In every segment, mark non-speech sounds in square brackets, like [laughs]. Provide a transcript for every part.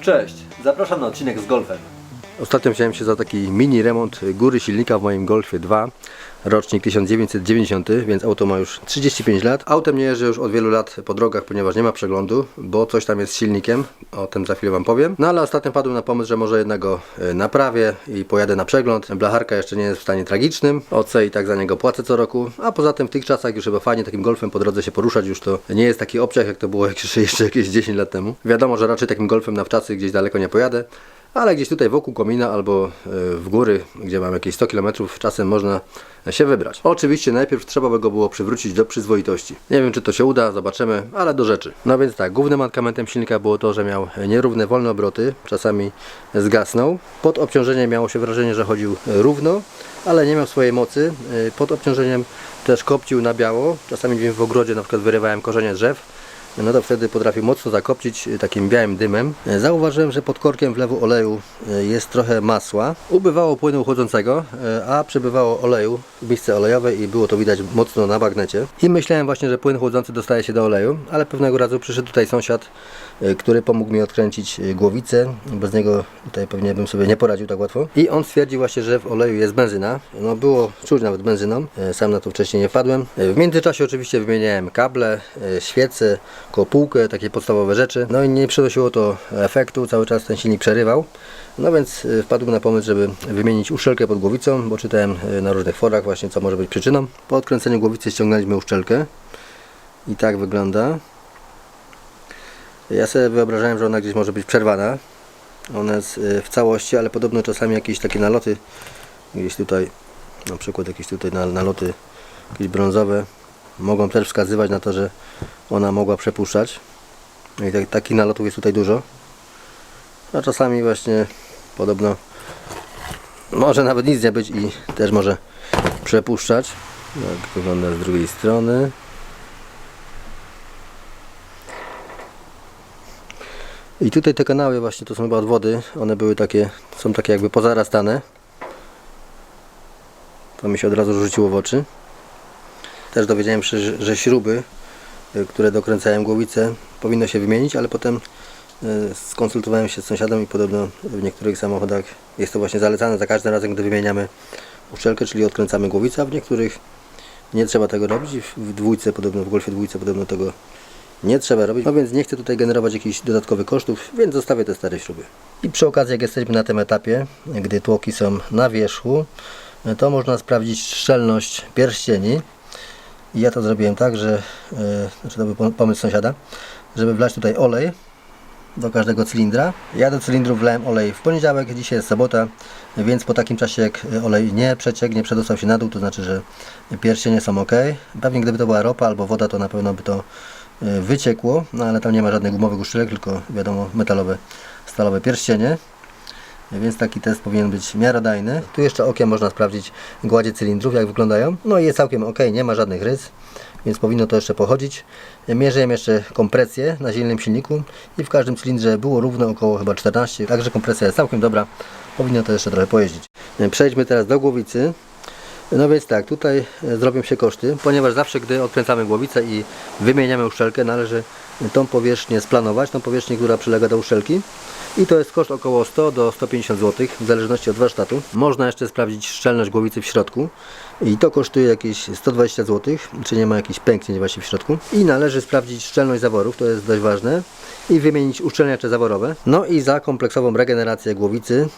Cześć, zapraszam na odcinek z golfem. Ostatnio wziąłem się za taki mini remont góry silnika w moim Golfie 2 rocznik 1990, więc auto ma już 35 lat. Autem nie jeżdżę już od wielu lat po drogach, ponieważ nie ma przeglądu, bo coś tam jest z silnikiem, o tym za chwilę Wam powiem. No ale ostatnio padłem na pomysł, że może jednak go e, naprawię i pojadę na przegląd. Blacharka jeszcze nie jest w stanie tragicznym, OC i tak za niego płacę co roku, a poza tym w tych czasach już chyba fajnie takim Golfem po drodze się poruszać, już to nie jest taki obciach jak to było [laughs] jeszcze, jeszcze jakieś 10 lat temu. Wiadomo, że raczej takim Golfem na wczasy gdzieś daleko nie pojadę, ale gdzieś tutaj wokół komina albo e, w góry, gdzie mam jakieś 100 km, czasem można się wybrać. Oczywiście najpierw trzeba by go było przywrócić do przyzwoitości. Nie wiem czy to się uda, zobaczymy, ale do rzeczy. No więc tak, głównym mankamentem silnika było to, że miał nierówne wolne obroty, czasami zgasnął. Pod obciążeniem miało się wrażenie, że chodził równo, ale nie miał swojej mocy. E, Pod obciążeniem też kopcił na biało, czasami w ogrodzie na przykład wyrywałem korzenie drzew no to wtedy potrafił mocno zakopcić y, takim białym dymem. E, Zauważyłem, że pod korkiem wlewu oleju e, jest trochę masła. Ubywało płynu chłodzącego, a przybywało oleju w miejsce olejowe i było to widać mocno na bagnecie. I myślałem właśnie, że płyn chłodzący dostaje się do oleju, ale pewnego razu przyszedł tutaj sąsiad, który pomógł mi odkręcić głowicę. Bez niego tutaj pewnie bym sobie nie poradził tak łatwo. I on stwierdził właśnie, że w oleju jest benzyna. No było czuć nawet benzyną. Sam na to wcześniej nie wpadłem. W międzyczasie oczywiście wymieniałem kable, świece, kopułkę, takie podstawowe rzeczy. No i nie przynosiło to efektu, cały czas ten silnik przerywał. No więc e, wpadłem na pomysł, żeby wymienić uszczelkę pod głowicą, bo czytałem e, na różnych forach właśnie co może być przyczyną. Po odkręceniu głowicy ściągnęliśmy uszczelkę i tak wygląda. Ja sobie wyobrażałem, że ona gdzieś może być przerwana. Ona jest e, w całości, ale podobno czasami jakieś takie naloty, gdzieś tutaj, na przykład jakieś tutaj nal- naloty, jakieś brązowe, mogą też wskazywać na to, że ona mogła przepuszczać. No i tak, takich nalotów jest tutaj dużo. A czasami właśnie podobno może nawet nic nie być i też może przepuszczać. Tak wygląda z drugiej strony. I tutaj te kanały właśnie to są chyba od wody. One były takie, są takie jakby pozarastane. To mi się od razu rzuciło w oczy. Też dowiedziałem się, że, śruby, y, które dokręcałem głowicę, powinno się wymienić, ale potem y, skonsultowałem się z sąsiadem i podobno w niektórych samochodach jest to właśnie zalecane za każdym razem, gdy wymieniamy uszczelkę, czyli odkręcamy głowicę, a w niektórych nie trzeba tego robić. W dwójce podobno, w Golfie dwójce podobno tego nie trzeba robić. No więc nie chcę tutaj generować jakichś dodatkowych kosztów, więc zostawię te stare śruby. I przy okazji, jak jesteśmy na tym etapie, gdy tłoki są na wierzchu, to można sprawdzić szczelność pierścieni. I ja to zrobiłem tak, że, e, znaczy to był pom- pomysł sąsiada, żeby wlać tutaj olej do każdego cylindra. Ja do cylindrów wlałem olej w poniedziałek, dzisiaj jest sobota, więc po takim czasie jak olej nie przeciekł, nie przedostał się na dół, to znaczy, że pierścienie są ok. Pewnie gdyby to była ropa albo woda, to na pewno by to e, wyciekło, no ale tam nie ma żadnych gumowych uszczelek, tylko wiadomo metalowe, stalowe pierścienie. Więc taki test powinien być miarodajny. Tu jeszcze okiem można sprawdzić gładzie cylindrów, jak wyglądają. No i jest całkiem ok, nie ma żadnych rys, więc powinno to jeszcze pochodzić. Mierzyłem jeszcze kompresję na silnym silniku i w każdym cylindrze było równo około chyba 14, także kompresja jest całkiem dobra. Powinno to jeszcze trochę pojeździć. Przejdźmy teraz do głowicy. No więc tak, tutaj e, zrobią się koszty, ponieważ zawsze gdy odkręcamy głowicę i wymieniamy uszczelkę, należy tą powierzchnię splanować, tą powierzchnię, która przylega do uszczelki. I to jest koszt około 100 do 150 zł, w zależności od warsztatu. Można jeszcze sprawdzić szczelność głowicy w środku. I to kosztuje jakieś 120 zł, czy nie ma jakichś pęknięć właśnie w środku. I należy sprawdzić szczelność zaworów, to jest dość ważne. I wymienić uszczelniacze zaworowe. No i za kompleksową regenerację głowicy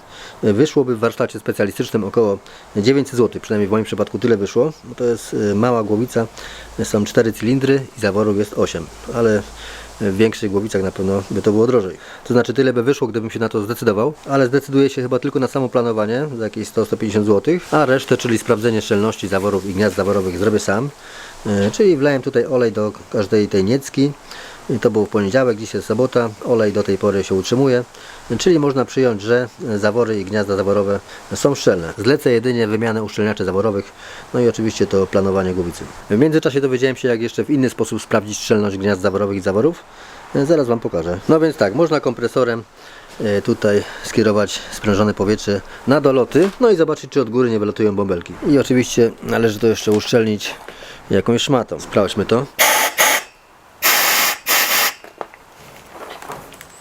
y, wyszłoby w warsztacie specjalistycznym około 900 zł. Przynajmniej w moim przypadku tyle wyszło. To jest y, mała głowica, są 4 cylindry i zaworów jest 8. Ale w większych głowicach na pewno by to było drożej. To znaczy tyle by wyszło, gdybym się na to zdecydował, ale zdecyduję się chyba tylko na samo planowanie za jakieś 100-150 zł, a resztę, czyli sprawdzenie szczelności zaworów i gniazd zaworowych zrobię sam. E, Czyli wlałem tutaj olej do każdej tej niecki. To był poniedziałek, dzisiaj sobota. Olej do tej pory się utrzymuje. Czyli można przyjąć, że zawory i gniazda zaworowe są szczelne. Zlecę jedynie wymianę uszczelniaczy zaworowych, no i oczywiście to planowanie głowicy. W międzyczasie dowiedziałem się, jak jeszcze w inny sposób sprawdzić szczelność gniazd zaworowych i zaworów. E, Zaraz Wam pokażę. No więc tak, można kompresorem tutaj skierować sprężone powietrze na doloty, no i zobaczyć, czy od góry nie wylatują bąbelki. I oczywiście należy to jeszcze uszczelnić jakąś szmatą. Sprawdźmy to.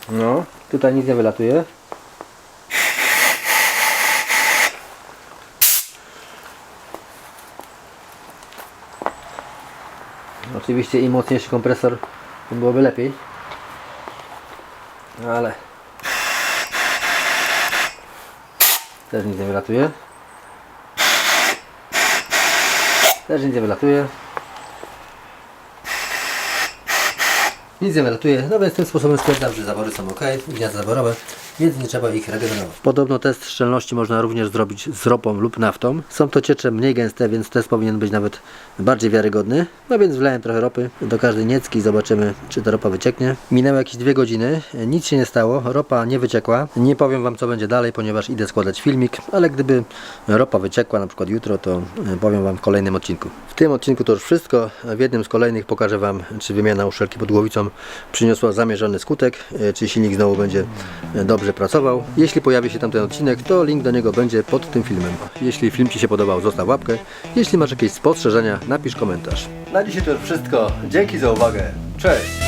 No, tutaj nic nie wylatuje. Oczywiście im mocniejszy kompresor, tym byłoby lepiej. No ale też nic nie wylatuje. Też nic nie wylatuje. Nic nie wylatuje, no więc tym sposobem stwierdzam, że zawory są ok, gniazda zaborowe, więc nie trzeba ich regenerować. Podobno test szczelności można również zrobić z ropą lub naftą. Są to ciecze mniej gęste, więc test powinien być nawet bardziej wiarygodny. No więc wlałem trochę ropy do każdej niecki i zobaczymy, czy ta ropa wycieknie. Minęły jakieś dwie godziny, nic się nie stało, ropa nie wyciekła. Nie powiem Wam, co będzie dalej, ponieważ idę składać filmik, ale gdyby ropa wyciekła, na przykład jutro, to e, powiem Wam w kolejnym odcinku. W tym odcinku to już wszystko. W jednym z kolejnych pokażę Wam, czy wymiana uszczelki pod głowicą przyniosła zamierzony skutek, e, czy silnik znowu będzie e, dobrze pracował. Jeśli pojawi się tam ten odcinek, to link do niego będzie pod tym filmem. Jeśli film Ci się podobał, zostaw łapkę. Jeśli masz jakieś spostrzeżenia, napisz komentarz. Na dzisiaj to już wszystko. Dzięki za uwagę. Cześć!